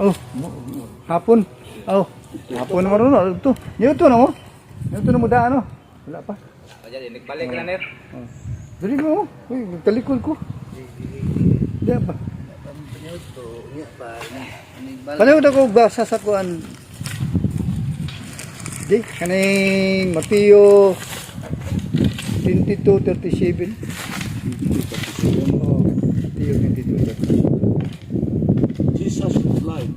Oh, hapon. Oh, hapon naman ron. Oh, ito. Ito na mo. Yung ito na mo daan, ano? Wala pa. Ayan, nagbalik na net. Oh. Dali mo. Uy, talikod ko. Di ba? Pareho na ko basa sa kuan. Di, kaning Mateo 22:37. Oh, Mateo 22:37. Jesus replied,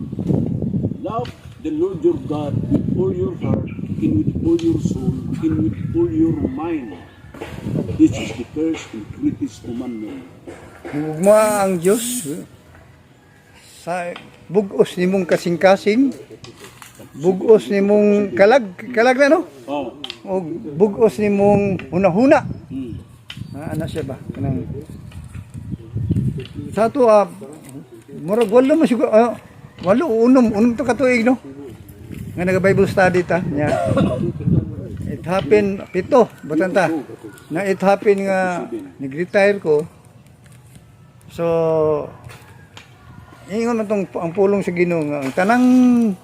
Love the Lord your God with all your heart, and with all your soul, and with all your mind. This is the first and greatest commandment. Hugma ang Diyos sa bugos nimong kasing-kasing. Bugos nimong kalag kalag na no? Oh, o bugos nimong hunahuna. Hmm. ah, ana siya ba? Kanang sa to ah murag walo mo siguro ah, walo unom unom to katuig no nga naga Bible study ta nya it happened pito butan ta na it happened nga nag-retire ko so ingon man tong ang pulong sa Ginoo nga ang tanang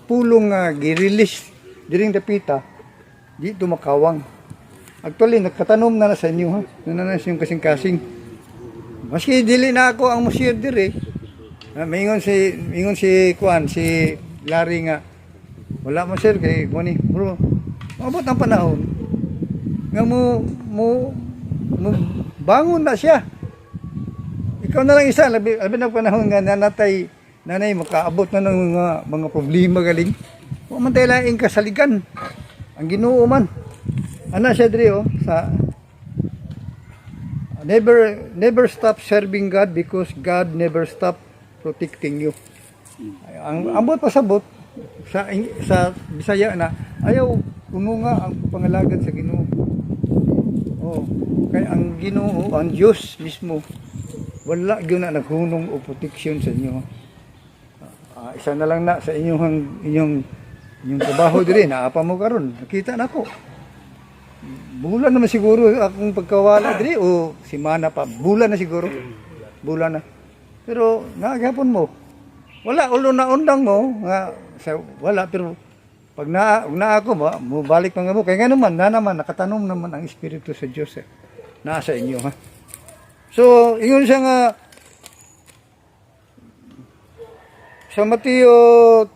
pulong nga gi-release diring dapita di tumakawang Actually, nagkatanom na na sa inyo ha. Nananas yung kasing-kasing. Maski dili na ako ang musir dire. Ah, Mingon si mingon si Kuan si Larry nga wala mo sir kay Kuani bro. Mabot ang panahon. Nga mo mo mo bangon na siya. Ikaw na lang isa labi labi na panahon nga nanatay nanay makaabot na ng mga mga problema galing. Wa man tayo laing kasaligan. Ang Ginoo man. Ana siya diri oh sa never never stop serving God because God never stop protecting you. Ang ambot pasabot sa sa Bisaya na ayaw kuno nga ang pangalagad sa Ginoo. Oh, kay ang Ginoo ang Diyos mismo wala gyud na naghunong og protection sa inyo. Ah, isa na lang na sa inyong inyong inyong trabaho diri naapa mo karon nakita na ko bulan naman siguro akong pagkawala diri o si Mana pa bulan na siguro bulan na pero nagapon mo wala ulo na undang mo nga sa, wala pero pag na, na ako mo balik pa nga mo kaya nga naman na naman nakatanom naman ang espiritu sa Dios eh, nasa inyo ha so ingon siya nga sa Mateo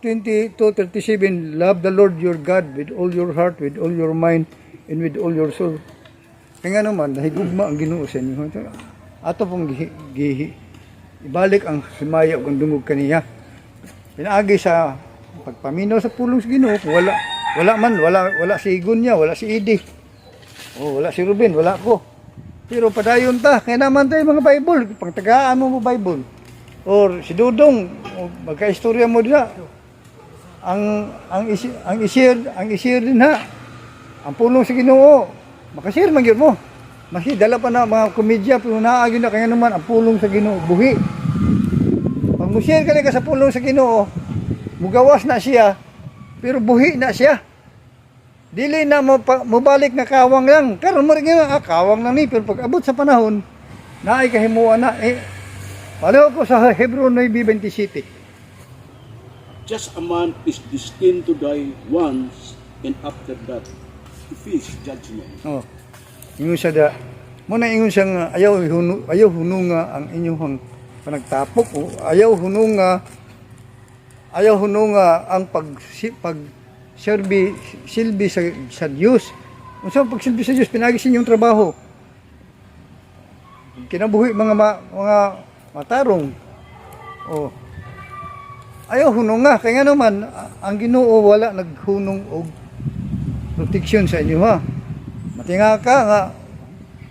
22:37 love the Lord your God with all your heart with all your mind and with all your soul. Kaya naman, nahigugma ang ginoo sa inyo. Ato pong gihi, gihi. Ibalik ang simaya ang dungog kaniya. Pinaagi sa pagpaminaw sa pulong sa ginoo. Wala, wala man, wala, wala si Gunya, wala si Idi. O, wala si Ruben, wala ko. Pero padayon ta, kaya naman tayo mga Bible. Pagtagaan mo mo Bible. Or si Dudong, magka-istorya mo dira. Ang ang isi, ang isir, ang isir din ha. Ang pulong sa Ginoo, makasir man gyud mo. Masi dala pa na mga komedya pero naagi na kaya naman ang pulong sa Ginoo buhi. Pag mo share ka na ka sa pulong sa Ginoo, mugawas na siya pero buhi na siya. Dili na mubalik na kawang lang. Karon mo rin nga, ah, kawang na ni pero pag abot sa panahon, naay kahimuan na eh Pareho ko sa Hebron 9:27. Just a man is destined to die once, and after that, to face judgment. Oh. Ingon siya da. Mo na ingon siya nga ayaw hunu, ayaw hununga ang inyong panagtapok o ayaw hununga ayaw hununga ang pag pag serbi silbi sa sa Dios. Unsa ang pagsilbi sa Dios pinagi sa inyong trabaho. Kinabuhi mga ma, mga matarong. Oh. Ayaw kaya nga naman a- ang Ginoo wala naghunong og protection sa inyo ha. Matinga ka nga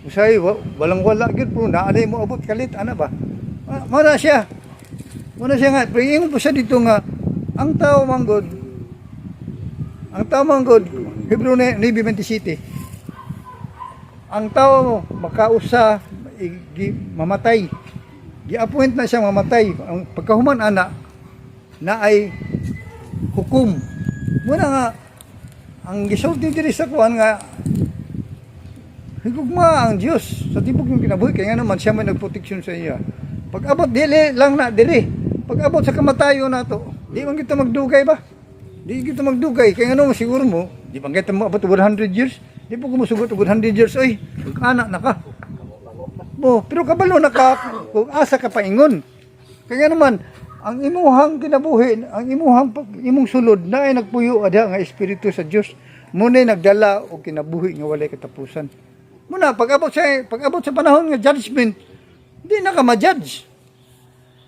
usay wa- walang wala gyud pero naanay mo abot kalit ana ba? Ma- Mao na siya. Mao na siya nga. Pero ingon po siya dito nga ang tao manggod ang tao manggod Hebrew 9:27 ang tao makausa i- gi- mamatay. Gi-appoint na siya mamatay. Ang pagkahuman ana na ay hukom. Muna nga ang gisulti diri sa kuan nga higugma ang Dios sa tibok yung kinabuhi. Kaya nga naman siya may nagproteksyon sa iya pag abot dili lang na diri pag abot sa kamatayon nato Di man kita magdugay ba? Di kita magdugay. Kaya ano, siguro mo, di man kita maabot 100 years. Di po kumusugot og 100 years. Oy, anak na ka. Bo, pero kabalo na ka, kung asa ka paingon. Kaya naman, ang imuhang kinabuhi, ang imuhang imong sulod na ay nagpuyo ada nga espiritu sa Dios. Muna nagdala og kinabuhi nga walay katapusan. Muna pag abot sa pag abot sa panahon nga judgment, di na ka ma-judge.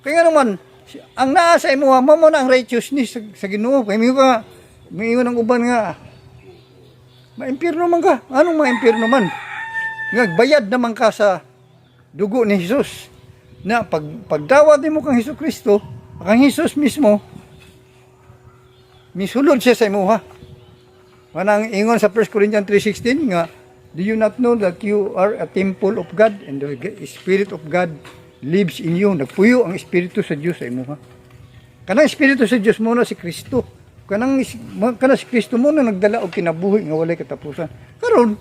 Kaya naman, ang naa sa imo mo mo na ang righteousness sa, sa Ginoo. Kaya mo ka may ng uban nga maimpirno man ka. Anong maimpirno man? Nagbayad naman ka sa dugo ni Jesus. Na pag pagdawat mo kang Hesus Kristo, kang Jesus mismo misulod siya sa imuha. Manang ingon sa 1 Corinthians 3:16 nga Do you not know that you are a temple of God and the Spirit of God lives in you? Nagpuyo ang Espiritu sa Diyos sa imuha. Kanang Espiritu sa Diyos muna si Kristo. Kanang mo- kanang si Kristo muna nagdala og kinabuhi nga walay katapusan. Karon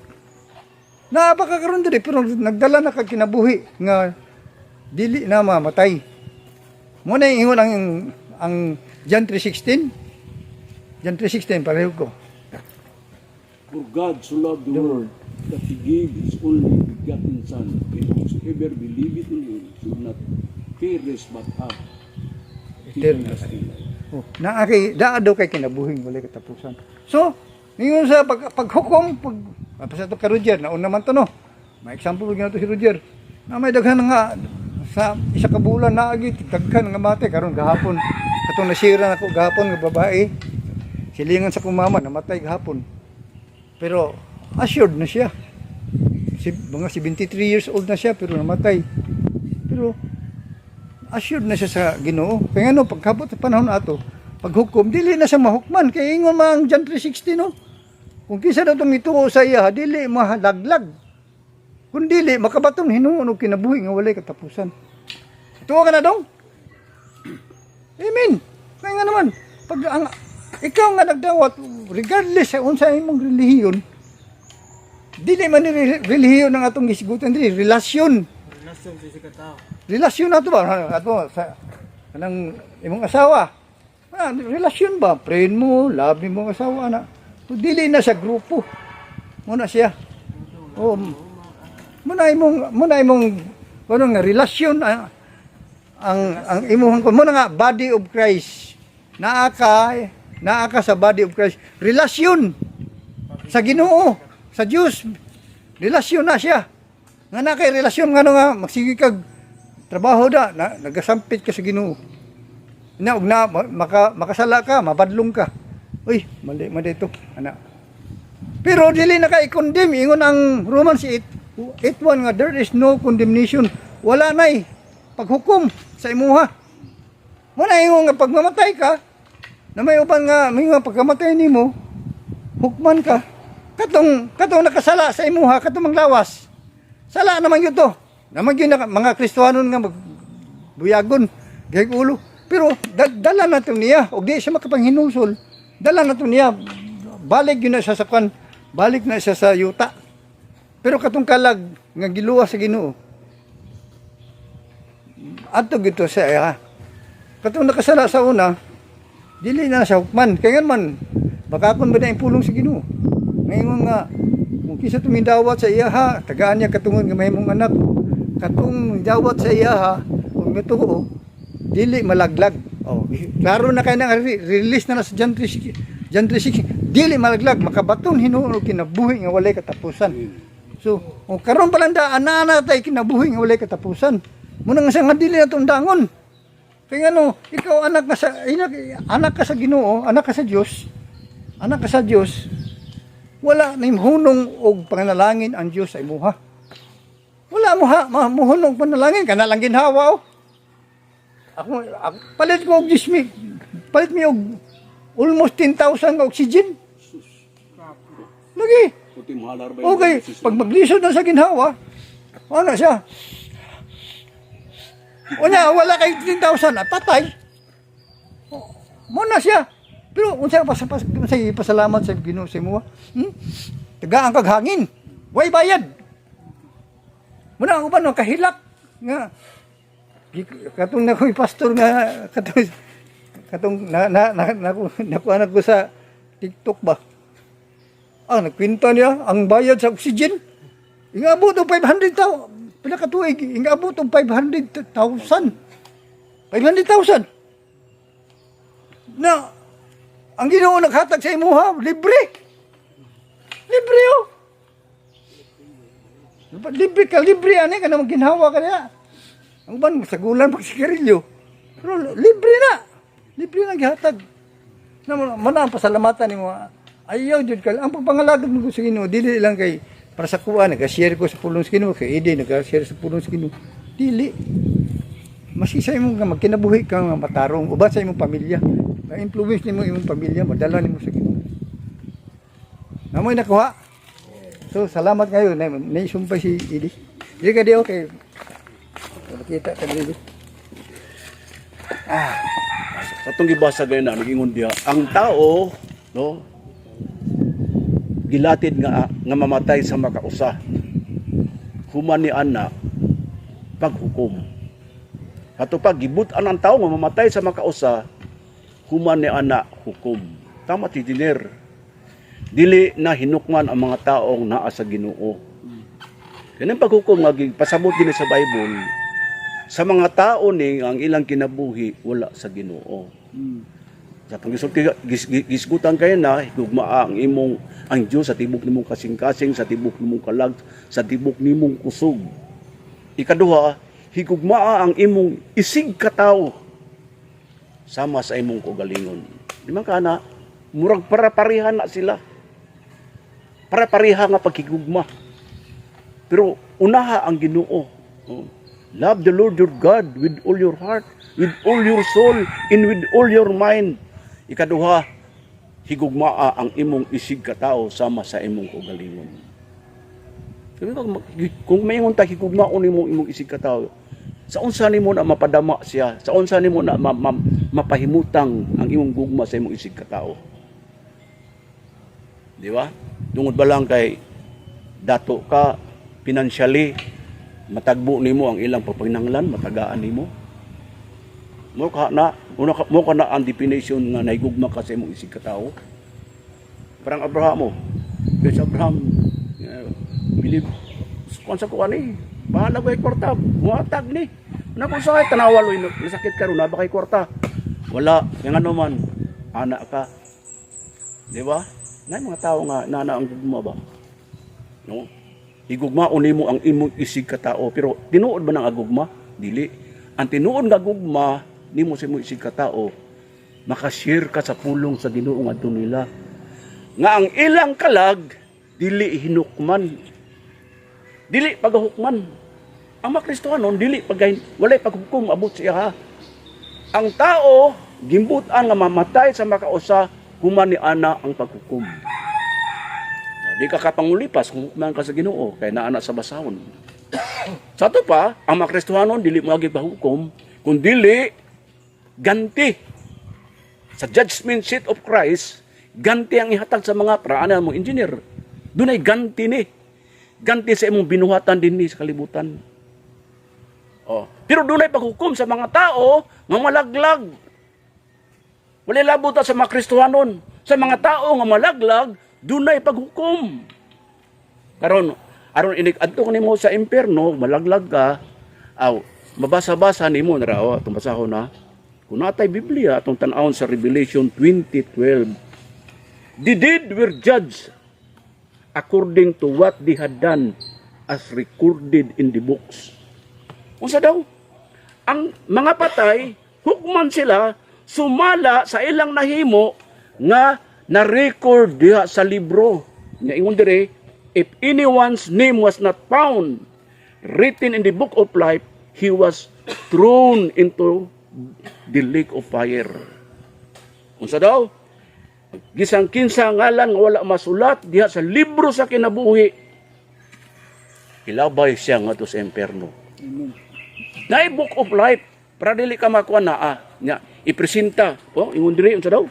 naapa ka karon diri pero nagdala na kag kinabuhi nga dili na mamatay. Mo na ingon ang ang John 3:16. John 3:16 pareho ko. For God so loved the world that He gave His only begotten Son, and whosoever believeth in Him should not perish but have Eternal everlasting life. Oh, na kay daado kay kinabuhi walay katapusan. So, ngayon sa pag, paghukom, pag apa sa to ka Roger, nauna man to no. May example gyud to si Roger. Na may daghan nga sa isa ka bulan na agi daghan nga mate karon gahapon. Katong nasira nako gahapon nga babae. Silingan sa kong mama namatay gahapon. Pero assured na siya. Si, mga 73 years old na siya pero namatay. Pero assured na siya sa Ginoo. Kaya ano, pagkabot sa panahon ato, paghukom, dili na siya mahukman. Kaya ingon mga John 3.16, no? Kung kisa na itong ituo sa iya, dili mahalaglag. Kung dili, makabatong hinuon o kinabuhi nga walay katapusan. Tuwa ka na dong? Amen. Kaya nga naman, pag ang, ikaw nga nagdawat, regardless sa unsa imong relihiyon, dili man ni re- relihiyon ng atong gisigutan dili, relasyon relasyon na to ba? Ato sa kanang imong asawa. Ah, relasyon ba? Friend mo, love mo ang asawa na. So, dili na sa grupo. Muna siya. Oh, muna imong muna imong kuno nga relasyon ah, ang ang imong muna nga body of Christ. Naa ka naa ka sa body of Christ. Relasyon sa Ginoo, sa Dios. Relasyon na siya. Nga na kay relasyon nga nga magsige kag trabaho da na, nagasampit ka sa Ginoo. Na ug na ma- maka, makasala ka, mabadlong ka. Uy, mali mali ito, ana. Pero dili na ka i-condemn ingon ang Romans 8 8:1 nga there is no condemnation. Wala nay paghukom sa imuha. Mo na ingon nga pagmamatay ka, na may uban nga may nga pagkamatay nimo, hukman ka. Katong katong nakasala sa imuha, katong manglawas. Sala naman yun to. Naman yun mga Kristiyanon nga magbuyagon, gayag ulo. Pero da, dala na to niya, o di siya makapanghinusol. Dala na to niya, balik yun na siya sa kwan, balik na siya sa yuta. Pero katong kalag, nga giluwa sa ginoo, ato gito siya, ha. Katong nakasala sa una, dili na siya hukman. Kaya man, baka kung ba na impulong sa ginoo. Ngayon nga, kung kisa tumindawat sa iya ha, tagaan niya katungon nga mahimong anak. Katong dawat sa iya ha, kung matuo, dili malaglag. Oh, klaro na kay na re- release na na sa John 3:16. John 3:16, dili malaglag, makabaton hinuon kinabuhi nga walay katapusan. So, kung karon pa lang da ana tay kinabuhi nga walay katapusan. Muna nga sa nga dili na tundangon. Kaya ano, ikaw anak ka sa anak, anak ka sa Ginoo, anak ka sa Dios. Anak ka sa Dios. Wala na hunong og panalangin ang Dios sa imuha. Wala mo ha, ma- muhunong panalangin kana lang ginhawa oh. Ako, ako palit ko og 10 mi- palit mi og almost 10,000 ka oxygen. Lagi. Okay, pag maglisod na sa ginhawa, ano siya? Niya, wala kay 10,000 at patay. O, Muna siya. Pero unsa pa sa unsa pasalamat sa Ginoo sa imo? Hmm? Tagaan kag hangin. Way bayad. Muna ang uban no kahilak nga katong na ko'y pastor nga katong katong na na na, na, nakuha ko sa TikTok ba. Ah, nagkwenta niya ang bayad sa oxygen. Ingabot og 500 tao. Pila ka tuig, ingabot og 500,000. 500,000. Na ang Ginoo naghatag sa imuha, libre. Libre oh. Libre ka, libre ani ka naman ginhawa ka niya. Ang ban sa gulan pag sigarilyo. Pero libre na. Libre na gihatag. Na ang pasalamatan ni mo. Ayaw jud ka. Ang pagpangalagad mo sa Ginoo dili lang kay para sa kuha nag-share ko sa pulong sa Ginoo kay Ede nag-share sa pulong sa Ginoo. Dili. Masisay mo nga magkinabuhi ka nga matarong uban sa imong pamilya. Na-influence nimo imong pamilya, madala nimo sa Ginoo. Namoy nakuha. So, salamat kayo. Na, naisumpay si Idi. Hindi ka di okay. Nakita ka dito. Sa itong gibasa ngayon na, naging diha, ang tao, no, gilatid nga nga mamatay sa makausa. Human ni ana paghukom. Ato pag gibutan ang tao nga mamatay sa makausa, human ni ana hukom. Tama ti Diner. Dili na hinukman ang mga taong naa sa Ginoo. Kanang paghukom nga pasabot din sa Bible, sa mga tao ni ang ilang kinabuhi wala sa Ginoo. Sa pangisulti gis, gis, gisgutan kayo na higugmaa ang imong ang Dios sa tibok nimong kasing-kasing, sa tibok nimong kalag, sa tibok nimong kusog. Ikaduha, higugmaa ang imong isig katawo sama sa imong kugalingon. Di man kana murag para pareha na sila. Para pareha nga pagkigugma. Pero unaha ang Ginoo. Oh. Love the Lord your God with all your heart, with all your soul, and with all your mind. Ikaduha, higugmaa ang imong isig katao sama sa imong ko, kung may ta higugmaon imong imong isig katao, sa unsa nimo na mapadama siya, sa unsa nimo na ma, ma, mapahimutang ang imong gugma sa imong isig katao. Di ba? Tungod ba lang kay dato ka financially matagbo nimo ang ilang pagpaginanglan, matagaan nimo. Mo ka na, una ka, mo ka na ang definition nga nahigugma ka sa imong isig katao. Parang Abraham mo. Kaya sa Abraham, uh, believe, kung sa kuha ni, bahala ko kwarta, muatag ni. Na kung sa tanawal, uy, nasakit ka ron, nabakay kwarta. Wala, yung ano man, anak ka. Di ba? Na mga tao nga, nana ang gugma ba? No? Igugmaon nimo ang imong isig ka tao pero tinuod ba nang agugma? Dili. Ang tinuod nga gugma nimo sa imong isig ka tao makashare ka sa pulong sa Ginoo ngadto nila. Nga ang ilang kalag dili hinukman. Dili pagahukman. Ang mga Kristohanon dili pag walay paghukom abot siya. Ang tao gimbutan nga mamatay sa makausa human ni ana ang paghukom. Di ka kapangulipas kung man ka sa Ginoo kay naa na sa basahon. sa to pa, ang mga Kristohanon dili mo pahukom kun dili ganti sa judgment seat of Christ ganti ang ihatag sa mga praanan mo engineer. Dunay ganti ni. Ganti sa imong binuhatan din ni sa kalibutan. Oh, pero dunay paghukom sa mga tao nga malaglag. Wala labot sa mga Kristohanon. Sa mga tao nga malaglag, dunay paghukom. Karon, aron inig adto nimo sa impierno, malaglag ka, aw mabasa-basa nimo na raw atong basahon na. Kung natay Biblia atong tan-awon sa Revelation 20:12, the dead were judged according to what they had done as recorded in the books. Unsa daw? Ang mga patay, hukman sila, sumala sa ilang nahimo nga na-record diha sa libro. Nga ingon dire, if anyone's name was not found written in the book of life, he was thrown into the lake of fire. Unsa daw? Gisang kinsa ngalan nga wala masulat diha sa libro sa kinabuhi. Ilabay siya nga sa emperno. Na book of life para dili ka makuha na ah, nya ipresenta. Oh, ingon diri unsa daw?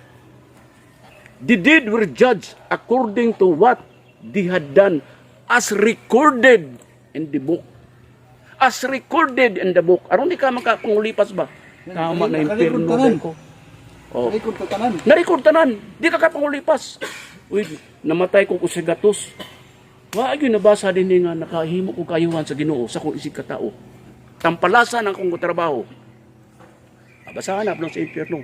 The deed were judged according to what they had done as recorded in the book. As recorded in the book. Aron di ka makapangulipas ba? Tama na Kalibutan. ko. Oh. Record ka tanan. Narecord tanan, di ka kapangulipas. Uy, namatay ko sa gatos. Wa gyud nabasa din nga nakahimo ko kayuhan sa Ginoo sa kong isig katao. Tampalasan ang kong trabaho. Abasahan na sa impyerno.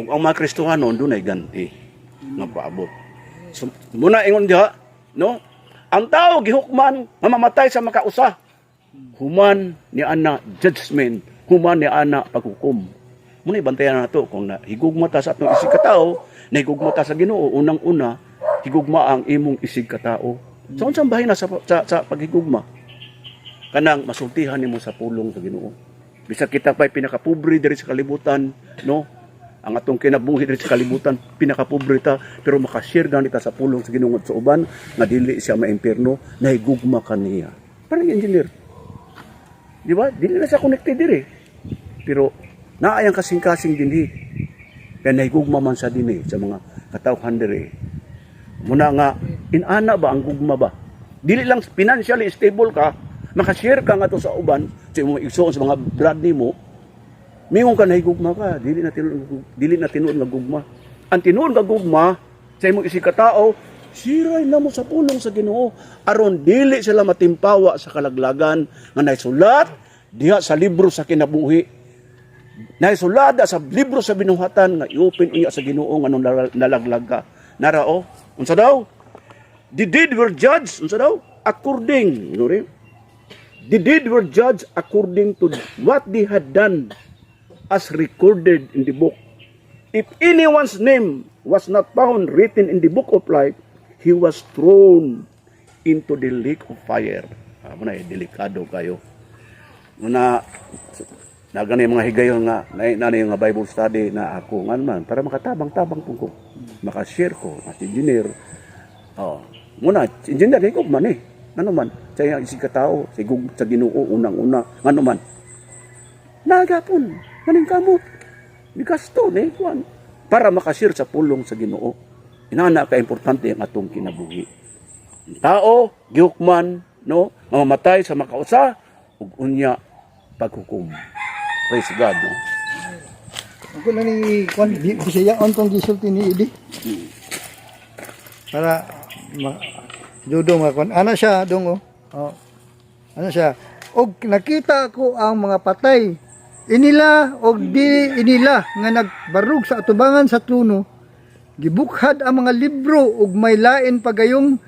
Ug ang mga Kristohano doon ay ganti nga paabot. So, muna ingon diha, no? Ang tao gihukman mamamatay sa makausa. Human ni ana judgment, human ni ana paghukom. Muna bantayan nato kung na higugma ta sa atong isig katao, na higugma ta sa Ginoo unang-una, higugma ang imong isig katao. So unsang bahin na sa, sa, sa paghigugma? Kanang masultihan nimo sa pulong sa Ginoo. Bisag kita pa'y pinakapobre diri sa kalibutan, no? Ang atong kinabuhi diri sa kalibutan, pinakapobre ta, pero makashare gani ta sa pulong sa Ginoo sa uban nga dili siya maimpierno, nahigugma kaniya. Parang engineer. Di ba? Dili na siya connected diri. Pero naayang kasing-kasing dinhi. Kaya nahigugma man sa dinhi sa mga katawhan diri. Muna nga, inana ba ang gugma ba? Dili lang financially stable ka, makashare ka nga to sa uban, sa imong igsoon sa mga brad nimo, mingon ka nahigugma ka, dili na tinuod dili na tinuod nga gugma. Ang tinuod nga gugma sa imong isig katao, siray na mo sa pulong sa Ginoo aron dili sila matimpawa sa kalaglagan nga naisulat diha sa libro sa kinabuhi Naisulada sa libro sa binuhatan nga iupin iya sa Ginoo nga nalaglag ka. Nara o, unsa daw? The deed were judged, unsa daw? According, you know? The deed were judged according to what they had done as recorded in the book. If anyone's name was not found written in the book of life, he was thrown into the lake of fire. Ah, muna, eh, delikado kayo. Muna, na gani mga higayon nga na, na, yung nga Bible study na ako nga man para makatabang-tabang po ko. Makashare ko as engineer. Oh muna engineer ko man eh. Ano man sa iya isig katao sa gug sa Ginoo unang-una. Ano man nagapon maning kamot. Bigasto ni kuan para makashare sa pulong sa Ginoo. Inana ka importante ang atong kinabuhi. Ang tao gihukman no? Mamamatay sa makausa ug unya paghukom Praise God, no? Ako na ni kwan di Bisaya on tong gisulti ni Idi. Para ma, judo nga kwan. Ana siya dong oh. oh. Ano siya? Og nakita ko ang mga patay inila og di inila nga nagbarug sa atubangan sa truno gibukhad ang mga libro ug may lain pagayong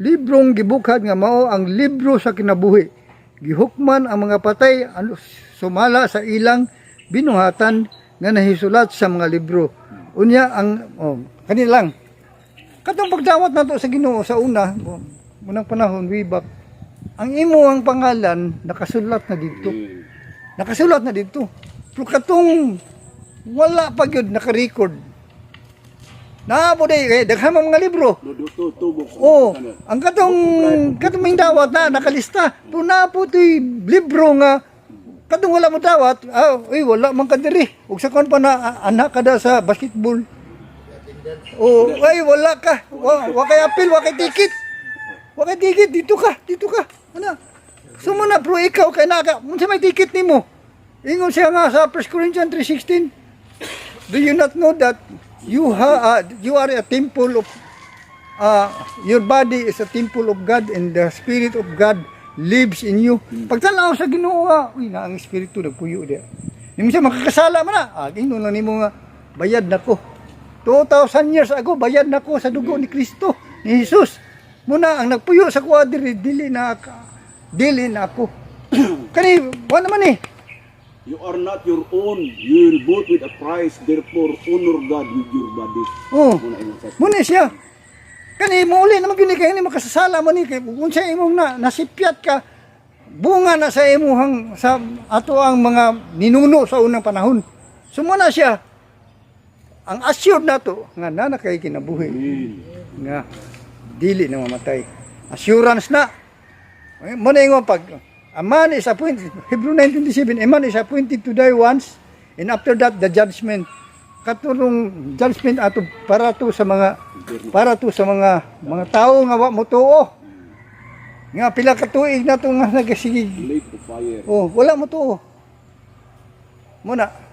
librong gibukhad nga mao ang libro sa kinabuhi gihukman ang mga patay ano, sumala sa ilang binuhatan nga nahisulat sa mga libro. Unya ang oh, kanila lang. Katong pagdawat nato sa Ginoo sa una oh, unang panahon way back ang imo ang pangalan nakasulat na dito. Nakasulat na dito. Pero katong wala pa gyud naka-record Naabo day kay daghan mga libro. Oh, ang katong katong dawat na nakalista. Puna po to'y libro nga katong wala mo dawat. Ah, uy, wala man ka diri. Ug sa kon pa na ah, anak ka da sa basketball. Oh, ay wala ka. Wa, wa kay apil, wa kay ticket. Wa kay ticket dito ka, dito ka. Ano? Sumo na pro ikaw kay naka. Unsa may ticket nimo? Ingon siya nga sa 1 Corinthians 3:16. Do you not know that you ha uh, you are a temple of uh, your body is a temple of God and the Spirit of God lives in you. Pagtanaw sa Ginoo, ah, uy na ang espiritu nagpuyo dia. Nimo siya makakasala man na. Ah, ingnon lang nimo nga bayad nako. 2000 years ago bayad nako sa dugo ni Kristo, ni Jesus. Muna ang nagpuyo sa diri dili na dili na ako. Kani wa naman eh. You are not your own. You will bought with a price. Therefore, honor God with your body. Oh. Muna siya. Kani mo uli naman gini kay ni makasasala man ni kay kung sa imong na nasipyat ka bunga na sa imuhang sa ato ang mga ninuno sa unang panahon. Sumuna siya. Ang assured nato nga nana kay kinabuhi nga dili na mamatay. Assurance na. Mo na ingon pag a man is appointed Hebrew 9:27 a man is appointed to die once and after that the judgment katulong judgment ato para to sa mga para to sa mga mga tao nga wa mo tuo nga pila ka tuig na to nga fire. oh wala mo tuo muna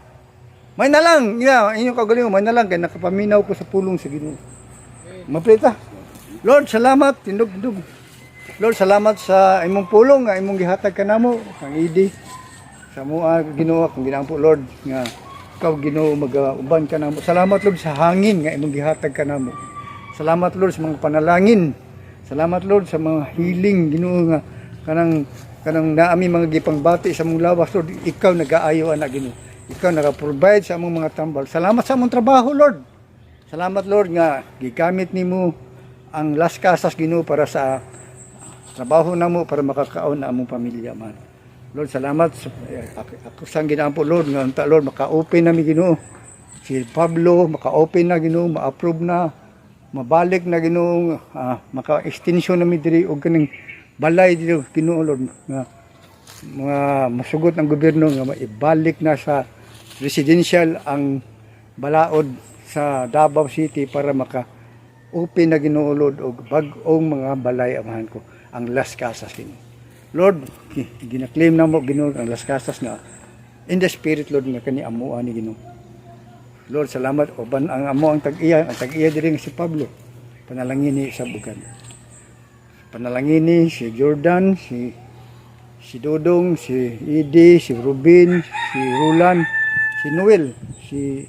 May na lang, yeah, inyong kagalingon, may na lang kay nakapaminaw ko sa pulong sa Ginoo. Maplita. Lord, salamat, tindog, tindog. Lord, salamat sa imong pulong nga imong gihatag kanamo, ang idi. Sa mo ah, Ginoo akong ginampo Lord nga ikaw Ginoo mag-uban ka namo. Salamat Lord sa hangin nga imong gihatag kanamo. Salamat Lord sa mga panalangin. Salamat Lord sa mga healing Ginoo nga kanang kanang naami mga gipangbati sa mong lawas Lord. Ikaw nag-aayo ana Ginoo. Ikaw naka-provide sa among mga tambal. Salamat sa among trabaho Lord. Salamat Lord nga gigamit nimo ang Las Casas Ginoo para sa trabaho namo para makakaon na among pamilya man. Lord, salamat sa eh, ako, sang ginampo Lord nga unta Lord maka-open na mi Ginoo. Si Pablo maka-open na Ginoo, ma-approve na mabalik na Ginoo, ah, maka-extension na mi diri og kaning balay dito Ginoo Lord nga mga masugot ng gobyerno nga maibalik na sa residential ang balaod sa Davao City para maka open na ginuulod og bag-ong mga balay amahan ko ang Las Casas Ginoo. Lord, gi- ginaklaim na mo Ginoo ang Las Casas nga in the spirit Lord nga kani amuan ni Ginoo. Lord, salamat uban ang amo ang tag-iya, ang tag-iya diri si Pablo. Panalangin ni sa bukan. Panalangin ni si Jordan, si si Dodong, si Idi, si Rubin, si Rulan, si Noel, si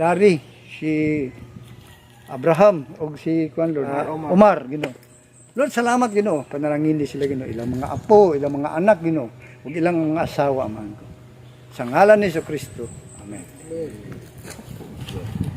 Larry, si Abraham o si kuan Lord Omar, Ginoo. Lord, salamat Ginoo. Panalangin sila Ginoo, ilang mga apo, ilang mga anak Ginoo, ug ilang mga asawa man ko. Sa ngalan ni Jesu Kristo. Amen. Amen.